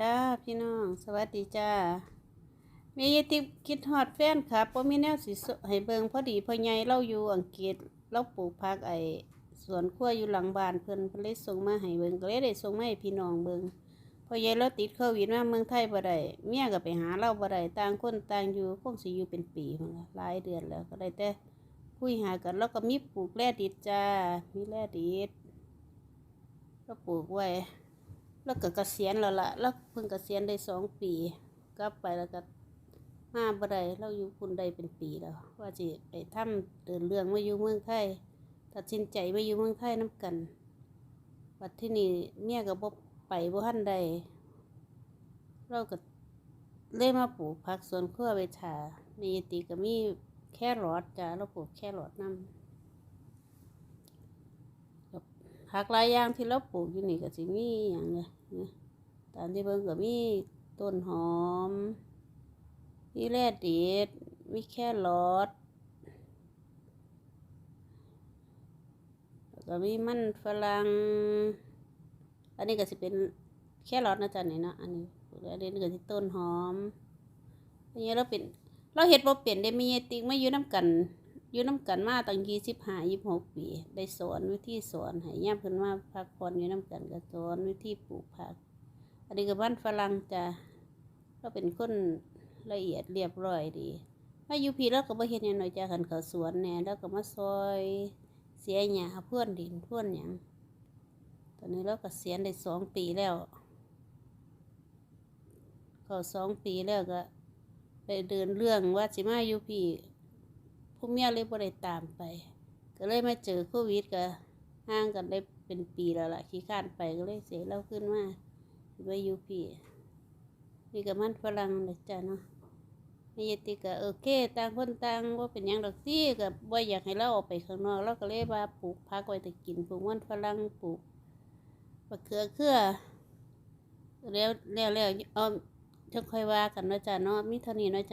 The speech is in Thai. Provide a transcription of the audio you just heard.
จ้าพี่น้อง สวัสดีจ้ามียติบคิดฮอดแฟนครับว่ามีแนวสิสให้เบิงพอดีพ่อใหญ่เราอยู่อังกฤษเราปลูกผักไอสวนครัวอยู่หลังบ้านเพิ่นเพิ่นเลยส่งมาให้เบิงก็เลยได้ส่งมาให้พี่น้องเบิงพ่อใหญ่เราติดโควิดมาเมืองไทยบ่ได้เมียก็ไปหาเราบ่ได้ต่างคนต่างอยู่คงสิอยู่เป็นปีพุ่นหลายเดือนแล้วก็ได้แต่คุยหากันแล้วก็มีปลูกแร่ดิดจ้ามีแร่ดิดเราปลูกไว้ แล้วก็เกษียณแล้วล่ะแล้วเพิ่งเกษียณได้สองปี กลับไปแล้วก็มาบ่ได้เราอยู่คุณใดเป็นปีแล้ว ว่าจะไปทำเดินเรื่องมาอยู่เมืองไทยตัดสินใจมาอยู่เมืองไทยน้กันวัดที่นี่เมียก็บ่ไปบ่ทันใดเราก็เลยมาปลูกผักสวนครัวไว้ถ่ามีติก็มีแค่รอดจ้ะเราปลูกแค่รอดนำ ผักหลายอย่างที่เราปลูกอยู่นี่ก็สิมีอย่างเนี่ยนะตามที่เบิ่งก็มีต้นหอมมีแร่เด็ดมีแครอทแล้วก็มีมันฝรั่งอันนี้ก็สิเป็นแครอทนะจ๊ะนี่นะอันนี้อันนี้ก็สิต้นหอมอันนี้เราเป็นเราเฮ็ดบ่เป็นได้มีติ๊กมาอยู่น้ำกัน อยู่น้ำกันมาตั้งยี่สิบห้ายี่หกปีได้สอนวิธีสอนให้ย่ามเพิ่นมาพักผ่อนอยู่น้ำกันก็สอนวิธีปลูกผัก อันนี้ก็บ้านฝรั่งจ้ะเราเป็นคนละเอียดเรียบร้อยดีมาอยู่พี่เราก็บ่เฮ็ดหยังน้อยจ้ะคันเขาสวนแหน่แล้วก็มาซอยเสียหญ้าพ่วนดินพ่วนหยังตอนนี้เราก็เสียได้สองปีแล้วเขาสองปีแล้วก็ได้เดินเรื่องว่าสิมาอยู่พี่ ผู้เมียเลยบ่ได้ตามไป ก็เลยมาเจอโควิดก็ห่างกันได้เป็นปีแล้วล่ะขี้ข้านไปก็เลยเสียเราขึ้นมาไปอยู่พี่นี่ก็มันฝรั่งเลยจ้ะเนาะมีติก็โอเคต่างคนต่างว่าเป็นยังดอกซี่ก็บ่อยากให้เราออกไปข้างนอกเราก็เลยว่าปลูกพักไว้แต่กินปลูกมันฝรั่งปลูกมะเขือเครือแล้วแล้วแล้วเอาจะค่อยว่ากันนะจ้ะเนาะมีเท่านี้นะจ้ะ